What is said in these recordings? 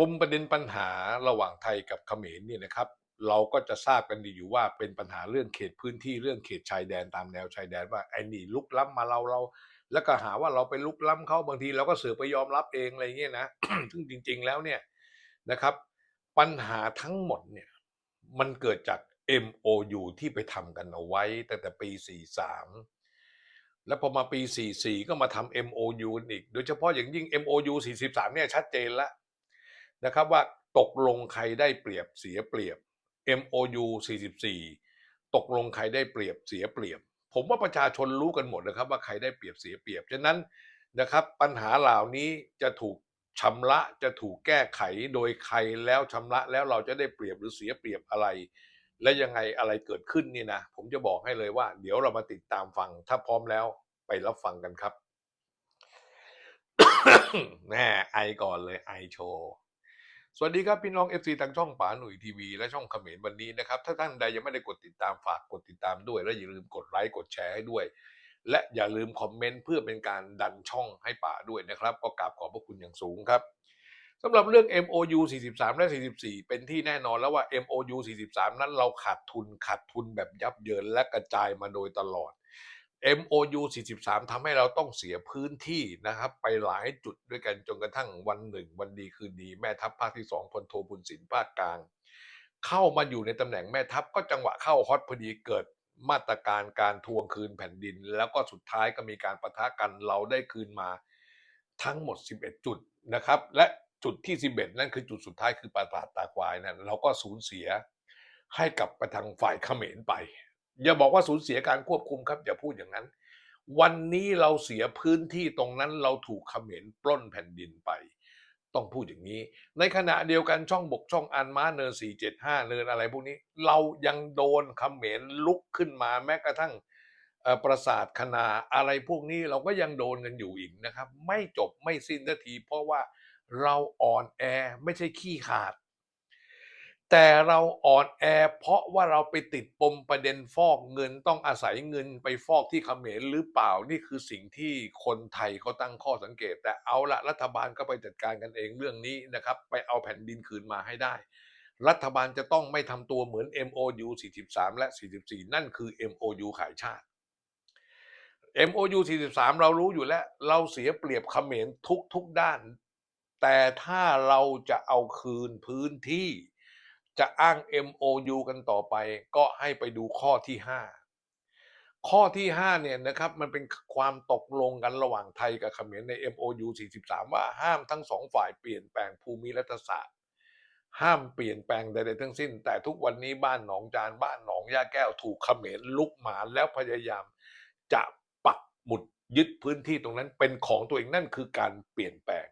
ปมประเด็นปัญหาระหว่างไทยกับเขมรเนี่ยนะครับ เราก็จะทราบกันดีอยู่ว่าเป็นปัญหาเรื่องเขตพื้นที่เรื่องเขตชายแดนตามแนวชายแดนว่าไอ้นี่ลุกล้ำมาเราเรา แล้วก็หาว่าเราไปลุกล้ำเขาบางทีเราก็เสือไปยอมรับเองอะไรเงี้ยนะซึ่งจริง ๆแล้วเนี่ยนะครับ ปัญหาทั้งหมดเนี่ยมันเกิดจาก MOU ที่ไปทำกันเอาไว้ตั้งแต่ปี 43 แล้วพอมาปี 44 ก็มาทำ MOU กันอีก โดยเฉพาะอย่างยิ่ง MOU 43 เนี่ยชัดเจนแล้ว นะครับว่าตกลงใครได้เปรียบเสียเปรียบ MOU 44 ตกลงใครได้เปรียบเสียเปรียบ ผมว่าประชาชนรู้กันหมดนะครับ ว่าใครได้เปรียบเสียเปรียบฉะนั้นนะครับปัญหาเหล่านี้จะถูกชำระจะถูกแก้ไขโดยใครแล้วชำระแล้วเราจะได้เปรียบหรือเสียเปรียบอะไร และยังไงอะไรเกิดขึ้นนี่นะผมจะบอกให้เลยว่า เดี๋ยวเรามาติดตามฟัง ถ้าพร้อมแล้วไปรับฟังกันครับแน่ไอก่อนเลยไอโชว์ สวัสดีครับพี่น้อง FC ทางช่องป๋าหนุ่ยทีวีและช่องเขมรวันนี้นะครับ ถ้าท่านใดยังไม่ได้กดติดตามฝากกดติดตามด้วย และอย่าลืมกดไลค์กดแชร์ให้ด้วย และอย่าลืมคอมเมนต์เพื่อเป็นการดันช่องให้ป๋าด้วยนะครับ ก็กราบขอบพระคุณอย่างสูงครับสำหรับเรื่อง MOU 43 และ 44 เป็นที่แน่นอนแล้วว่า MOU 43 นั้นเราขาดทุนขาดทุนแบบยับเยินและกระจายมาโดยตลอด MOU 43ทำให้เราต้องเสียพื้นที่นะครับ ไปหลายจุดด้วยกันจนกระทั่งวันหนึ่ง วันดีคืนดี แม่ทัพภาคที่2พลโทบุญสินภาคกลาง เข้ามาอยู่ในตำแหน่งแม่ทัพก็จังหวะเข้าฮอตพอดีเกิดมาตรการการทวงคืนแผ่นดิน แล้วก็สุดท้ายก็มีการประทะกันเราได้คืนมาทั้งหมด 11 จุดนะครับ และจุดที่ 11 นั่นคือจุดสุดท้ายคือปราสาทตาควายนั่นเราก็สูญเสียให้กับไปทางฝ่ายเขมรไป อย่าบอกว่าสูญเสียการควบคุมครับ อย่าพูดอย่างนั้น วันนี้เราเสียพื้นที่ตรงนั้นเราถูกเขมรปล้นแผ่นดินไป ต้องพูดอย่างนี้ ในขณะเดียวกันช่องบกช่องอันม้าเนิน475 เนินอะไรพวกนี้ เรายังโดนเขมรลุกขึ้นมาแม้กระทั่งประสาทคณาอะไรพวกนี้เราก็ยังโดนกันอยู่อีกนะครับ ไม่จบไม่สิ้นสักที เพราะว่าเราอ่อนแอไม่ใช่ขี้ขาด แต่เราอ่อนแอเพราะว่าเราไปติดปมประเด็นฟอกเงินต้องอาศัยเงินไปฟอกที่เขมรหรือเปล่านี่คือสิ่งที่คนไทยเขาตั้งข้อสังเกต แต่เอาละรัฐบาลก็ไปจัดการกันเองเรื่องนี้นะครับ ไปเอาแผ่นดินคืนมาให้ได้ รัฐบาลจะต้องไม่ทำตัวเหมือน MOU 43 และ 44 นั่นคือ MOU ขายชาติ MOU 43 เรารู้อยู่แล้ว เราเสียเปรียบเขมรทุกทุกด้าน แต่ถ้าเราจะเอาคืนพื้นที่ จะอ้าง MOU กันต่อไป ก็ให้ไปดูข้อที่ 5 ข้อที่ 5 เนี่ยนะครับมันเป็นความตกลงกันระหว่างไทยกับเขมรใน MOU 43 ว่าห้ามทั้งสองฝ่ายเปลี่ยนแปลงภูมิรัฐศาสตร์ ห้ามเปลี่ยนแปลงใดๆทั้งสิ้น แต่ทุกวันนี้บ้านหนองจานบ้านหนองย่าแก้วถูกเขมรลุกหมานแล้วพยายามจะปักหมุดยึดพื้นที่ตรงนั้นเป็นของตัวเองนั่นคือการเปลี่ยนแปลง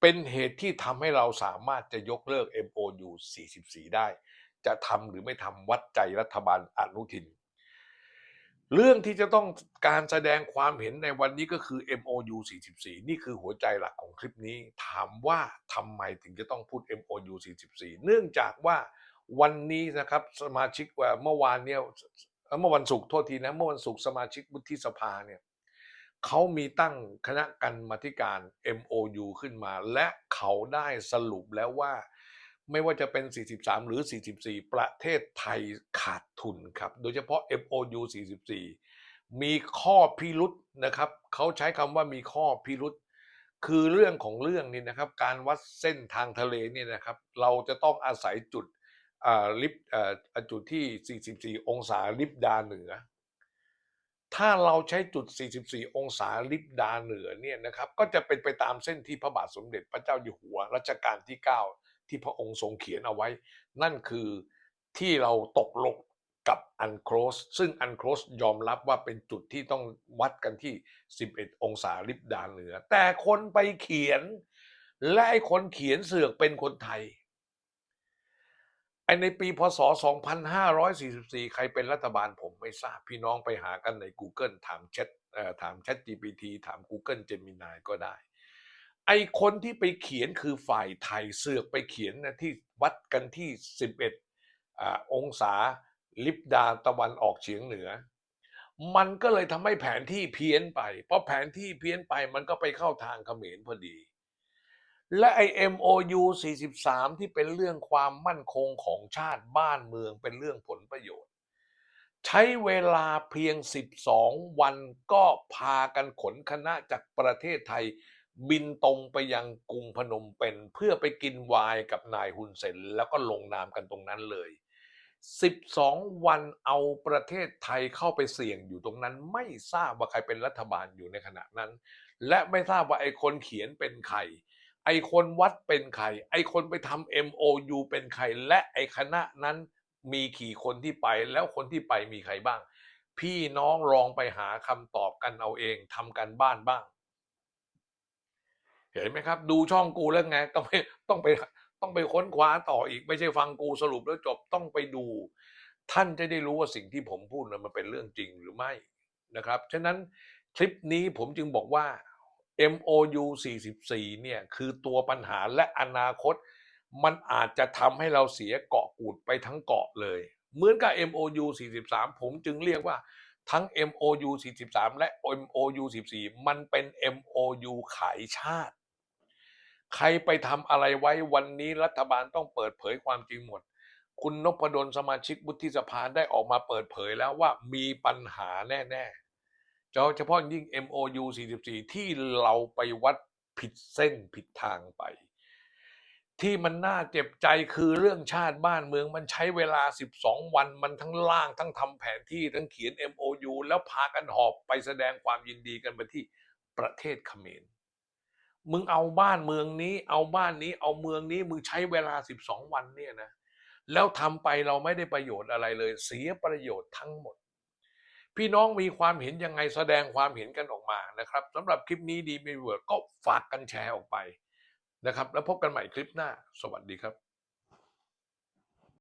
เป็นเหตุที่ทำให้เราสามารถจะยกเลิก MOU 44 ได้ จะทำหรือไม่ทำวัดใจรัฐบาลอนุทิน เรื่องที่จะต้องการแสดงความเห็นในวันนี้ก็คือ MOU 44 นี่คือหัวใจหลักของคลิปนี้ ถามว่าทำไมถึงจะต้องพูด MOU 44 เนื่องจากว่าวันนี้นะครับสมาชิกว่าเมื่อวานเนี่ยเอ่อเมื่อวันศุกร์โทษทีนะเมื่อวันศุกร์สมาชิกวุฒิสภาเนี่ย เขามีตั้งคณะกรรมาธิการ MOU ขึ้นมา และเขาได้สรุปแล้วว่า ไม่ว่าจะเป็น 43 หรือ 44 ประเทศไทยขาดทุนครับ โดยเฉพาะ MOU 44 มีข้อพิรุษนะครับ เขาใช้คำว่ามีข้อพิรุษคือเรื่องของเรื่องนี่นะครับการวัดเส้นทางทะเลเนี่ยนะครับ เราจะต้องอาศัยจุดลิฟต์จุดที่ 44 องศาลิฟต์ดาเหนือ ถ้าเราใช้จุด 44 องศาลิบดาเหนือเนี่ยนะครับก็จะเป็นไปตามเส้นที่พระบาทสมเด็จพระเจ้าอยู่หัวรัชกาลที่ 9 ที่พระองค์ทรงเขียนเอาไว้ นั่นคือที่เราตกลงกับอันโครสซึ่งอันโครสยอมรับว่าเป็นจุดที่ต้องวัดกันที่ 11 องศาลิบดาเหนือ แต่คนไปเขียน และไอ้คนเขียนเสือกเป็นคนไทย ไอในปีพศ 2544 ใครเป็นรัฐบาลผมไม่ทราบพี่น้องไปหากันใน Google ถามแชทถาม Chat GPT ถาม Google Gemini ก็ได้ ไอคนที่ไปเขียนคือฝ่ายไทยเสือกไปเขียนนะที่วัดกันที่ 11อองศาลิบดาตะวันออกเฉียงเหนือ มันก็เลยทำให้แผนที่เพี้ยนไป เพราะแผนที่เพี้ยนไปมันก็ไปเข้าทางเขมรพอดี และไอ MOU 43 ที่เป็นเรื่องความมั่นคงของชาติบ้านเมืองเป็นเรื่องผลประโยชน์ ใช้เวลาเพียง 12 วันก็พากันขนคณะจากประเทศไทย บินตรงไปยังกรุงพนมเปญเพื่อไปกินไวน์กับนายฮุนเซนแล้วก็ลงนามกันตรงนั้นเลย 12 วันเอาประเทศไทยเข้าไปเสี่ยงอยู่ตรงนั้น ไม่ทราบว่าใครเป็นรัฐบาลอยู่ในขณะนั้น และไม่ทราบว่าไอ้คนเขียนเป็นใคร ไอคนวัดเป็นใคร ไอคนไปทำ MOU เป็นใคร และไอคณะนั้นมีกี่คนที่ไป แล้วคนที่ไปมีใครบ้าง พี่น้องลองไปหาคำตอบกันเอาเองทำกันบ้านบ้าง เห็นไหมครับ ดูช่องกูแล้วไงต้องไปต้องไปต้องไปค้นคว้าต่ออีก ไม่ใช่ฟังกูสรุปแล้วจบต้องไปดู ท่านจะได้รู้ว่าสิ่งที่ผมพูดนะมันเป็นเรื่องจริงหรือไม่นะครับ ฉะนั้นคลิปนี้ผมจึงบอกว่า MOU 44 เนี่ยคือตัวปัญหาและอนาคต มันอาจจะทำให้เราเสียเกาะกูดไปทั้งเกาะเลย เหมือนกับ MOU 43 ผมจึงเรียกว่าทั้ง MOU 43 และ MOU 14 มันเป็น MOU ขายชาติ ใครไปทำอะไรไว้วันนี้รัฐบาลต้องเปิดเผยความจริงหมด คุณนพดลสมาชิกวุฒิสภาได้ออกมาเปิดเผยแล้วว่ามีปัญหาแน่ ๆ เฉพาะยิ่ง MOU 44 ที่เราไปวัดผิดเส้นผิดทางไป ที่มันน่าเจ็บใจคือเรื่องชาติบ้านเมืองมันใช้เวลา 12 วันมันทั้งล่างทั้งทำแผนที่ทั้งเขียน MOU แล้วพากันหอบไปแสดงความยินดีกันไปที่ประเทศเขมรมึงเอาบ้านเมืองนี้ เอาบ้านนี้ เอาเมืองนี้มึงใช้เวลา 12 วันเนี่ยนะ แล้วทำไปเราไม่ได้ประโยชน์อะไรเลย เสียประโยชน์ทั้งหมด พี่น้องมีความเห็นยังไงแสดงความเห็นกันออกมานะครับสำหรับคลิปนี้ดีมีเวิร์ดก็ฝากกันแชร์ออกไปนะครับ แล้วพบกันใหม่คลิปหน้า สวัสดีครับ